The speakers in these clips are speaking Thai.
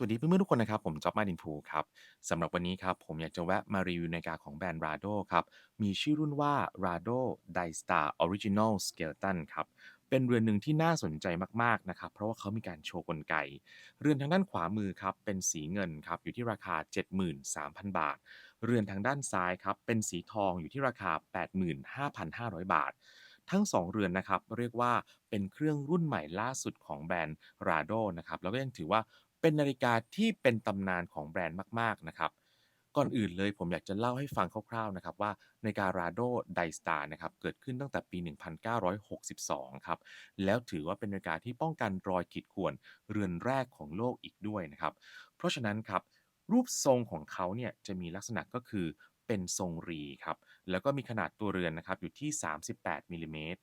วัสดีเพื่อนๆทุกคนนะครับ ผมจ๊อบมาดินพูครับสำหรับวันนี้ครับ ผมอยากจะแวะมารีวิวนาฬิกาของแบรนด์ Rado ครับ มีชื่อรุ่นว่า Rado Dystar Original Skeleton ครับ เป็นเรือนหนึ่งที่น่าสนใจมากๆนะครับ เพราะว่าเขามีการโชว์กลไก เรือนทางด้านขวามือครับ เป็นสีเงินครับ อยู่ที่ราคา 73,000 บาท เรือนทางด้านซ้ายครับ เป็นสีทองอยู่ที่ราคา 85,500 บาททั้ง 2 เรือนนะครับ เรียกว่าเป็นเครื่องรุ่นใหม่ล่าสุดของแบรนด์ Rado นะครับ แล้วก็ยังถือว่า เป็นนาฬิกาที่เป็นตำนานของแบรนด์มาก ๆ นะครับ ก่อนอื่นเลยผมอยากจะเล่าให้ฟังคร่าว ๆ นะครับ ว่านาฬิกา Rado Dystar นะครับ เกิดขึ้นตั้งแต่ปี 1962 ครับ แล้วถือว่าเป็นนาฬิกาที่ป้องกันรอยขีดข่วนเรือนแรกของโลกอีกด้วยนะครับ เพราะฉะนั้นครับ รูปทรงของเขาเนี่ยจะมีลักษณะก็คือเป็นทรงรีครับ แล้วก็มีขนาดตัวเรือนนะครับอยู่ที่ 38มิลลิเมตร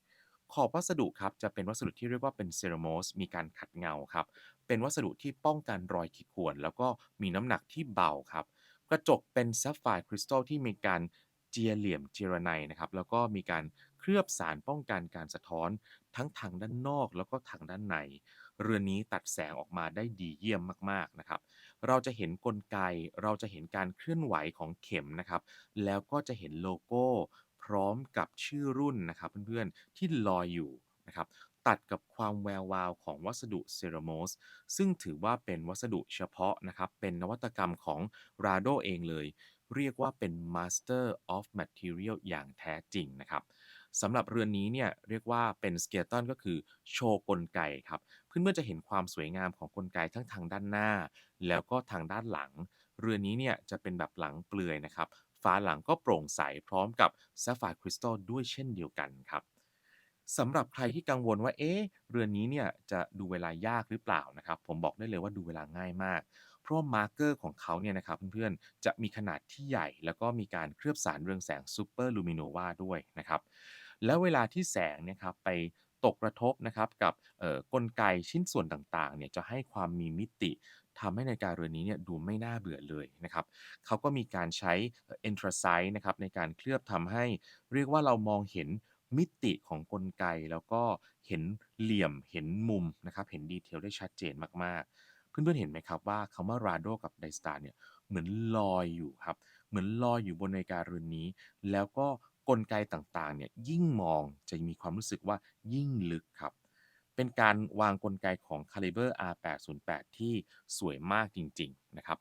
ขอบวัสดุครับจะเป็นวัสดุที่เรียกว่าเป็นเซราโมสมีการขัดเงาครับ เป็นวัสดุที่ป้องกันรอยขีดข่วน แล้วก็มีน้ำหนักที่เบาครับ กระจกเป็นแซฟไฟร์คริสตัลที่มีการเจียเหลี่ยมเจรไนนะครับ แล้วก็มีการเคลือบสารป้องกันการสะท้อนทั้งทางด้านนอกแล้วก็ทางด้านใน เรือนนี้ตัดแสงออกมาได้ดีเยี่ยมมากๆนะครับ เราจะเห็นกลไก เราจะเห็นการเคลื่อนไหวของเข็มนะครับ แล้วก็จะเห็นโลโก้ ร้อมกับชื่อรุ่นนะครับเพื่อนๆ ที่ลอยอยู่นะครับตัดกับความแวววาวของวัสดุเซราโมสซึ่งถือว่าเป็นวัสดุเฉพาะนะครับเป็นนวัตกรรมของ Rado เองเลย เรียกว่าเป็น Master of Material อย่างแท้จริงนะครับสำหรับเรือนนี้เนี่ยเรียกว่าเป็นสเกลตันก็คือโชว์กลไกครับเพื่อนๆจะเห็นความสวยงามของกลไกทั้งทางด้านหน้า แล้วก็ทางด้านหลัง เรือนนี้เนี่ยจะเป็นแบบหลังเปลือยนะครับ ฝาหลังก็โปร่งใสพร้อมกับ Sapphire Crystal ด้วยเช่นเดียวกันครับสำหรับใครที่กังวลว่าเอ๊ะเรือนนี้เนี่ยจะดูเวลายากหรือเปล่านะครับผมบอกได้เลยว่าดูเวลาง่ายมาก เพราะมาร์กเกอร์ของเขาเนี่ยนะครับเพื่อนๆจะมีขนาดที่ใหญ่ แล้วก็มีการเคลือบสารเรืองแสงซูเปอร์ลูมิโนวาด้วยนะครับแล้วเวลาที่แสงเนี่ยครับไปตกกระทบนะครับกับเอ่อกลไกชิ้นส่วนต่างๆเนี่ยจะให้ความมีมิติ ทำให้นาฬิกาเรือนนี้เนี่ยดูไม่น่าเบื่อเลยนะครับเขาก็มีการใช้เอนทรไซต์นะครับในการเคลือบทำให้เรียกว่าเรามองเห็นมิติของกลไกแล้วก็เห็นเหลี่ยมเห็นมุมนะครับเห็นดีเทลได้ชัดเจนมากๆ เพื่อนๆเห็นไหมครับว่าคำว่า Rado กับ Dystar เนี่ยเหมือนลอยอยู่ครับ เหมือนลอยอยู่บนนาฬิกาเรือนนี้ แล้วก็กลไกต่างๆเนี่ยยิ่งมองจะมีความรู้สึกว่ายิ่งลึกครับ เป็นการวางกลไกของ Caliber R808 ที่สวยมากจริง ๆ นะครับ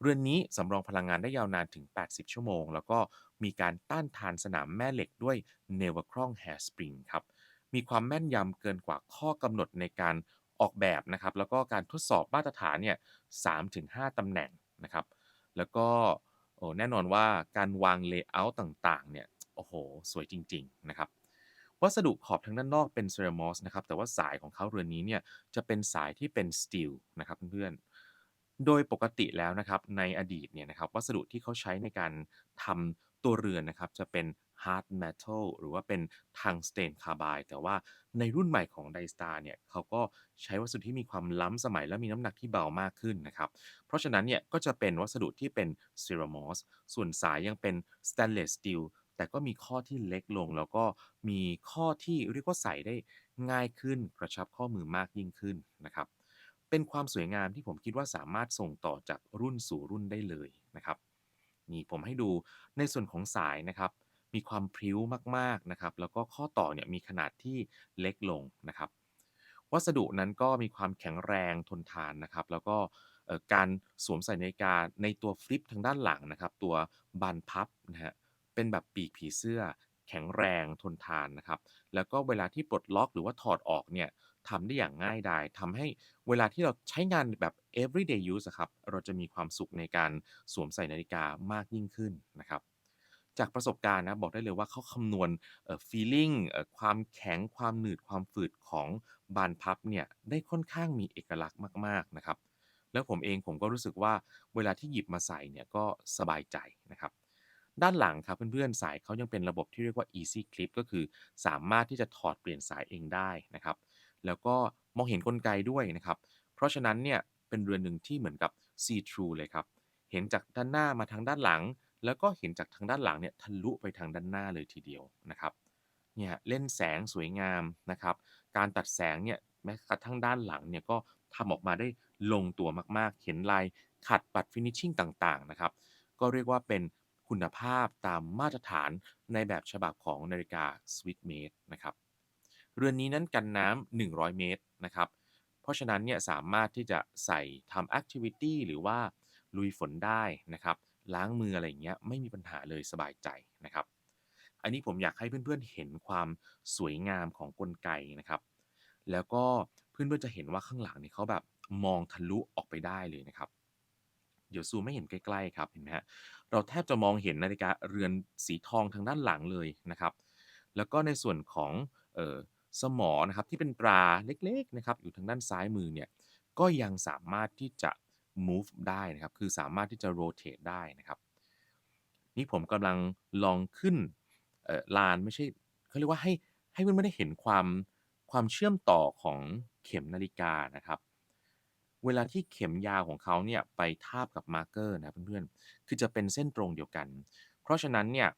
เรือนนี้สำรองพลังงานได้ยาวนานถึง 80 ชั่วโมง แล้วก็มีการต้านทานสนามแม่เหล็กด้วย n e v e r c r o n Hair Spring ครับ มีความแม่นยำเกินกว่าข้อกำหนดในการออกแบบนะครับ แล้วก็การทดสอบมาตรฐานเนี่ย3-5ตำแหน่งนะครับ แล้วก็แน่นอนว่าการวางเลเยอร์ต่างๆเนี่ย โอ้โห สวยจริง ๆ นะครับ วัสดุขอบทางด้านนอกเป็นเซรามอสนะครับ แต่ว่าสายของเขาเรือนนี้เนี่ยจะเป็นสายที่เป็นสตีลนะครับเพื่อนๆ โดยปกติแล้วนะครับในอดีตเนี่ยนะครับวัสดุที่เขาใช้ในการทำตัวเรือนนะครับจะเป็น hard metal หรือว่าเป็นทังสเตนคาร์บายแต่ว่าในรุ่นใหม่ของ Dystar เนี่ยเขาก็ใช้วัสดุที่มีความล้ำสมัยและมีน้ำหนักที่เบามากขึ้นนะครับ เพราะฉะนั้นเนี่ยก็จะเป็นวัสดุที่เป็นเซรามอสส่วนสายยังเป็น stainless steel แต่ก็มีข้อที่เล็กลง แล้วก็มีข้อที่เรียกว่าใส่ได้ง่ายขึ้นกระชับข้อมือมากยิ่งขึ้นนะครับ เป็นความสวยงามที่ผมคิดว่าสามารถส่งต่อจากรุ่นสู่รุ่นได้เลยนะครับนี่ผมให้ดูในส่วนของสายนะครับ มีความพริ้วมากๆนะครับ แล้วก็ข้อต่อเนี่ยมีขนาดที่เล็กลงนะครับ วัสดุนั้นก็มีความแข็งแรงทนทานนะครับ แล้วก็การสวมใส่นาฬิกาในตัวฟลิปทางด้านหลังนะครับ ตัวบานพับนะฮะ เป็นแบบปีกผีเสื้อ แข็งแรงทนทานนะครับ แล้วก็เวลาที่ปลดล็อกหรือว่าถอดออกเนี่ยทำได้อย่างง่ายดายทำให้เวลาที่เราใช้งานแบบ everyday use ครับ เราจะมีความสุขในการสวมใส่นาฬิกามากยิ่งขึ้นนะครับ จากประสบการณ์นะบอกได้เลยว่าเขาคำนวณเอ่อ feeling เอ่อความแข็งความหนืดความฝืดของบานพับเนี่ยได้ค่อนข้างมีเอกลักษณ์มากๆนะครับ แล้วผมเองผมก็รู้สึกว่าเวลาที่หยิบมาใส่เนี่ยก็สบายใจนะครับ ด้านหลังครับเพื่อนๆ สายเขายังเป็นระบบที่เรียกว่า easy clip ก็คือสามารถที่จะถอดเปลี่ยนสายเองได้นะครับ แล้วก็มองเห็นกลไกด้วยนะครับ เพราะฉะนั้นเนี่ยเป็นเรือนหนึ่งที่เหมือนกับ see through เลยครับ เห็นจากด้านหน้ามาทางด้านหลัง แล้วก็เห็นจากทางด้านหลังเนี่ยทะลุไปทางด้านหน้าเลยทีเดียวนะครับ เนี่ยเล่นแสงสวยงามนะครับ การตัดแสงเนี่ยแม้กระทั่งด้านหลังเนี่ยก็ทำออกมาได้ลงตัวมากๆ เห็นลายขัดปัด finishing ต่างๆนะครับ ก็เรียกว่าเป็น คุณภาพตามมาตรฐานในแบบฉบับของนาฬิกา Swiss Made นะครับ เรือนนี้นั้นกันน้ำ100 เมตรนะครับ เพราะฉะนั้นเนี่ยสามารถที่จะใส่ทำแอคทิวิตีหรือว่าลุยฝนได้นะครับ ล้างมืออะไรอย่างเงี้ยไม่มีปัญหาเลยสบายใจนะครับ อันนี้ผมอยากให้เพื่อนๆเห็นความสวยงามของกลไกนะครับ แล้วก็เพื่อนๆจะเห็นว่าข้างหลังเนี่ยเขาแบบมองทะลุออกไปได้เลยนะครับ เดี๋ยวซูมให้เห็นใกล้ๆครับเห็นไหมฮะเราแทบจะมองเห็นนาฬิกาเรือนสีทองทางด้านหลังเลยนะครับ แล้วก็ในส่วนของออสมอนะครับที่เป็นตราเล็กๆนะครับอยู่ทางด้านซ้ายมือเนี่ยก็ยังสามารถที่จะ move ได้นะครับ คือสามารถที่จะ rotate ได้นะครับ นี่ผมกำลังลองขึ้นลานไม่ใช่เขาเรียกว่าให้ให้เพื่อนๆได้เห็นความความเชื่อมต่อของเข็มนาฬิกานะครับ เวลาที่เข็มยาวของเขาเนี่ยไปทาบกับมาร์กเกอร์นะเพื่อนๆ คือจะเป็นเส้นตรงเดียวกัน เพราะฉะนั้นเนี่ย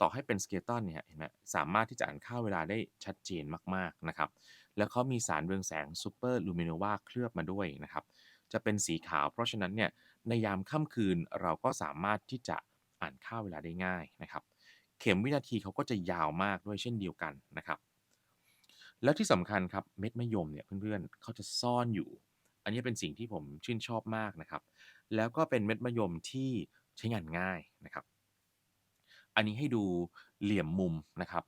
ต่อให้เป็นสเกลตันเนี่ยเห็นไหมสามารถที่จะอ่านค่าเวลาได้ชัดเจนมากๆนะครับ แล้วเขามีสารเรืองแสงซูเปอร์ลูมิโนวาเคลือบมาด้วยนะครับ จะเป็นสีขาว เพราะฉะนั้นเนี่ยในยามค่ำคืนเราก็สามารถที่จะอ่านค่าเวลาได้ง่ายนะครับ เข็มวินาทีเขาก็จะยาวมากด้วยเช่นเดียวกันนะครับ แล้วที่สำคัญครับเม็ดมะยมเนี่ยเพื่อนๆเขาจะซ่อนอยู่ อันนี้เป็นสิ่งที่ผมชื่นชอบมากนะครับ แล้วก็เป็นเม็ดมะยมที่ใช้งานง่ายนะครับ อันนี้ให้ดูเหลี่ยมมุมนะครับ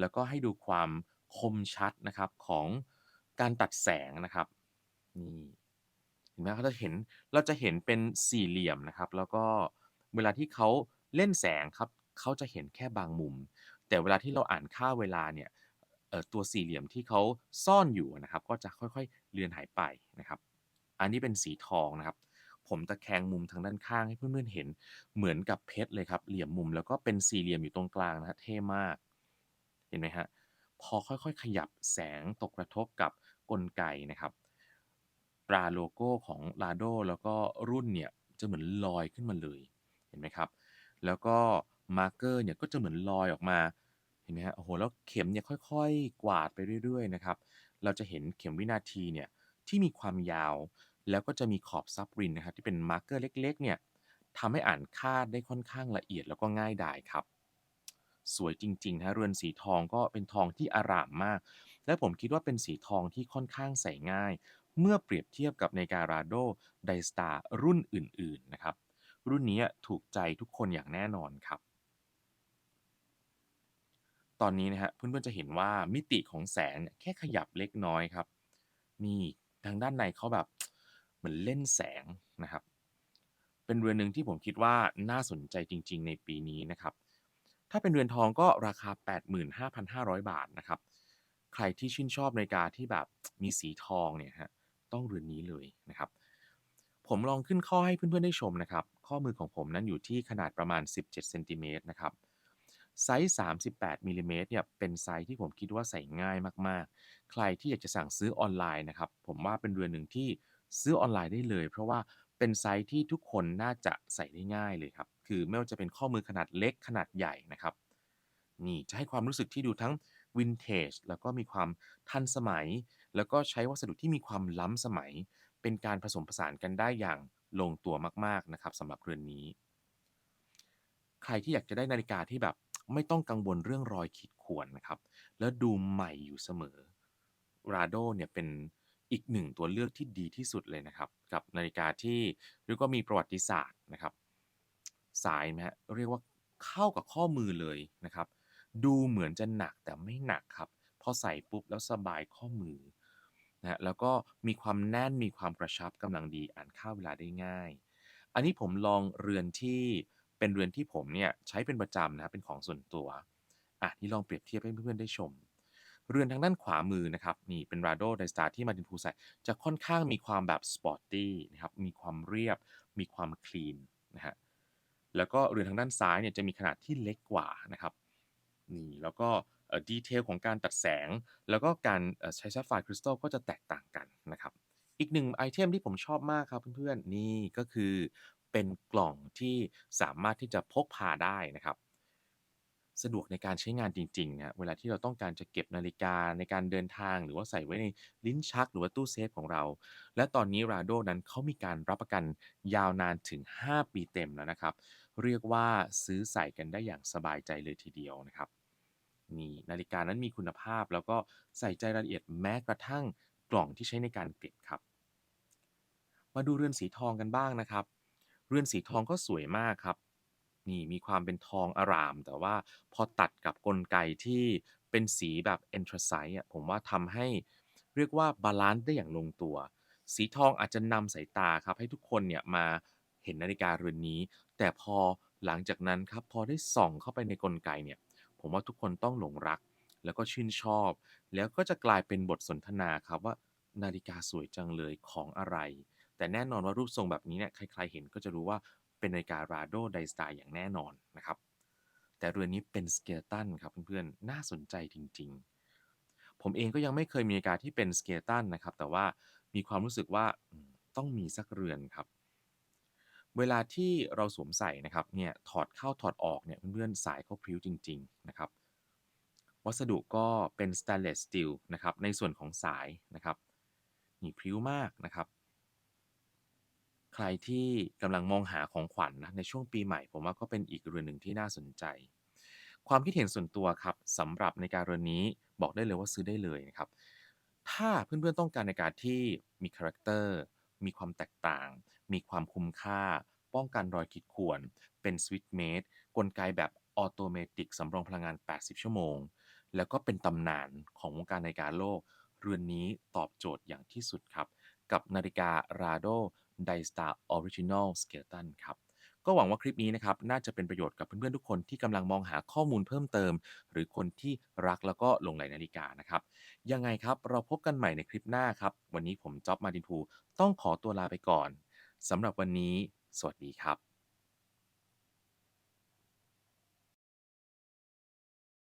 แล้วก็ให้ดูความคมชัดนะครับของการตัดแสงนะครับนี่เห็นไหมเขาจะเห็นเราจะเห็นเป็นสี่เหลี่ยมนะครับ แล้วก็เวลาที่เขาเล่นแสงครับเขาจะเห็นแค่บางมุม แต่เวลาที่เราอ่านค่าเวลาเนี่ยตัวสี่เหลี่ยมที่เขาซ่อนอยู่นะครับ ก็จะค่อยๆเลือนหายไปนะครับ อันนี้เป็นสีทองนะครับ ผมตะแคงมุมทางด้านข้างให้เพื่อนๆเห็นเหมือนกับเพชรเลยครับ เหลี่ยมมุมแล้วก็เป็นสี่เหลี่ยมอยู่ตรงกลางนะฮะเท่มาก เห็นไหมฮะพอค่อยๆ ขยับแสงตกกระทบกับกลไกนะครับตราโลโก้ของ Lado แล้วก็รุ่นเนี่ยจะเหมือนลอยขึ้นมาเลยเห็นไหมครับ แล้วก็มาร์เกอร์เนี่ยก็จะเหมือนลอยออกมาเห็นไหมฮะโอ้โหแล้วเข็มเนี่ยค่อย ๆ กวาดไปเรื่อย ๆ นะครับ เราจะเห็นเข็มวินาทีเนี่ยที่มีความยาว แล้วก็จะมีขอบซับรินนะครับที่เป็นมาร์กเกอร์เล็กๆเนี่ยทำให้อ่านค่าได้ค่อนข้างละเอียดแล้วก็ง่ายดายครับ สวยจริงๆนะเรือนสีทองก็เป็นทองที่อารามมาก และผมคิดว่าเป็นสีทองที่ค่อนข้างใส่ง่าย เมื่อเปรียบเทียบกับในการาโดไดสตาร์รุ่นอื่นๆนะครับ รุ่นนี้ถูกใจทุกคนอย่างแน่นอนครับตอนนี้นะฮะเพื่อนๆจะเห็นว่ามิติของแสงแค่ขยับเล็กน้อยครับ นี่ทางด้านในเขาแบบ เหมือนเล่นแสงนะครับ เป็นเรือนหนึ่งที่ผมคิดว่าน่าสนใจจริง ๆ ในปีนี้นะครับ ถ้าเป็นเรือนทองก็ราคา 85,500 บาทนะครับ ใครที่ชื่นชอบนาฬิกาที่แบบมีสีทองเนี่ยฮะต้องเรือนนี้เลยนะครับ ผมลองขึ้นข้อให้เพื่อนๆได้ชมนะครับ ข้อมือของผมนั้นอยู่ที่ขนาดประมาณ 17เซนติเมตรนะครับไซส์ 38มิลลิเมตรเนี่ย เป็นไซส์ที่ผมคิดว่าใส่ง่ายมาก ๆ ใครที่อยากจะสั่งซื้อออนไลน์นะครับ ผมว่าเป็นเรือนหนึ่งที่ ซื้อออนไลน์ได้เลย เพราะว่าเป็นไซส์ที่ทุกคนน่าจะใส่ได้ง่ายเลยครับ คือไม่ว่าจะเป็นข้อมือขนาดเล็กขนาดใหญ่นะครับ นี่จะให้ความรู้สึกที่ดูทั้งวินเทจแล้วก็มีความทันสมัย แล้วก็ใช้วัสดุที่มีความล้ำสมัย เป็นการผสมผสานกันได้อย่างลงตัวมากๆนะครับสำหรับเรือนนี้ ใครที่อยากจะได้นาฬิกาที่แบบไม่ต้องกังวลเรื่องรอยขีดข่วนนะครับ แล้วดูใหม่อยู่เสมอ Rado เนี่ยเป็น อีกหนึ่งตัวเลือกที่ดีที่สุดเลยนะครับ กับนาฬิกาที่เรียกว่ามีประวัติศาสตร์นะครับ สายนะฮะเรียกว่าเข้ากับข้อมือเลยนะครับ ดูเหมือนจะหนักแต่ไม่หนักครับพอใส่ปุ๊บแล้วสบายข้อมือนะฮะแล้วก็มีความแน่นมีความกระชับกำลังดีอ่านค่าเวลาได้ง่าย อันนี้ผมลองเรือนที่เป็นเรือนที่ผมเนี่ยใช้เป็นประจำนะครับเป็นของส่วนตัวอะนี่ลองเปรียบเทียบให้เพื่อนๆได้ชม เรือนทางด้านขวามือนะครับนี่เป็น Rado d i s t a r ที่มาดินพูใส่จะค่อนข้างมีความแบบสปอร์ตตี้นะครับมีความเรียบ มีความคลีนนะฮะแล้วก็เรือนทางด้านซ้ายเนี่ยจะมีขนาดที่เล็กกว่านะครับนี่แล้วก็ดีเทลของการตัดแสง แล้วก็การใช้แซฟไฟร์คริสตัลก็จะแตกต่างกันนะครับอีกหนึ่งไอเทมที่ผมชอบมากครับเพื่อนๆนี่ก็คือเป็นกล่องที่สามารถที่จะพกพาได้นะครับ สะดวกในการใช้งานจริงๆครับเวลาที่เราต้องการจะเก็บนาฬิกาในการเดินทาง หรือว่าใส่ไว้ในลิ้นชัก หรือว่าตู้เซฟของเรา และตอนนี้ Rado นั้นเขามีการรับประกันยาวนานถึง 5 ปีเต็มแล้วนะครับ เรียกว่าซื้อใส่กันได้อย่างสบายใจเลยทีเดียวนะครับนี่นาฬิกานั้นมีคุณภาพแล้วก็ใส่ใจรายละเอียดแม้กระทั่งกล่องที่ใช้ในการเก็บครับ มาดูเรือนสีทองกันบ้างนะครับ เรือนสีทองก็สวยมากครับ นี่มีความเป็นทองอาราม แต่ว่าพอตัดกับกลไกที่เป็นสีแบบ Anthracite อะผมว่าทำให้เรียกว่าบาลานซ์ได้อย่างลงตัว สีทองอาจจะนำสายตาครับ ให้ทุกคนเนี่ยมาเห็นนาฬิกาเรือนนี้ แต่พอหลังจากนั้นครับพอได้ส่องเข้าไปในกลไกเนี่ย ผมว่าทุกคนต้องหลงรัก แล้วก็ชื่นชอบ แล้วก็จะกลายเป็นบทสนทนาครับว่านาฬิกาสวยจังเลยของอะไร แต่แน่นอนว่ารูปทรงแบบนี้เนี่ยใครๆเห็นก็จะรู้ว่า เป็นนาฬิกา Rado Day-Star อย่างแน่นอนนะครับ แต่เรือนนี้เป็น Skeleton ครับเพื่อนๆ น่าสนใจจริง ๆ ผมเองก็ยังไม่เคยมีนาฬิกาที่เป็น Skeleton นะครับ แต่ว่ามีความรู้สึกว่าต้องมีสักเรือนครับ เวลาที่เราสวมใส่นะครับเนี่ยถอดเข้าถอดออกเนี่ยเพื่อนๆสายเขาพริ้วจริง ๆ นะครับ วัสดุก็เป็น Stainless Steel นะครับในส่วนของสายนะครับนี่พริ้วมากนะครับ ใครที่กำลังมองหาของขวัญนะในช่วงปีใหม่ ผมว่าก็เป็นอีกเรือนหนึ่งที่น่าสนใจ ความคิดเห็นส่วนตัวครับสำหรับในการเรือนนี้บอกได้เลยว่าซื้อได้เลยนะครับ ถ้าเพื่อนๆต้องการนาฬิกาที่มีคาแรคเตอร์มีความแตกต่าง มีความคุ้มค่า ป้องกันรอยขีดข่วน เป็นสวิตช์เมดกลไกแบบออโตเมติกสำรองพลังงาน 80 ชั่วโมง แล้วก็เป็นตำนานของวงการนาฬิกาโลก เรือนนี้ตอบโจทย์อย่างที่สุดครับ กับนาฬิการาโด Rado Day-Star Original Skeleton ครับ ก็หวังว่าคลิปนี้นะครับ น่าจะเป็นประโยชน์กับเพื่อนๆทุกคนที่กำลังมองหาข้อมูลเพิ่มเติม หรือคนที่รักแล้วก็หลงใหลนาฬิกานะครับ ยังไงครับเราพบกันใหม่ในคลิปหน้าครับ วันนี้ผมจ๊อบมาดินพูต้องขอตัวลาไปก่อนสำหรับวันนี้ สวัสดีครับ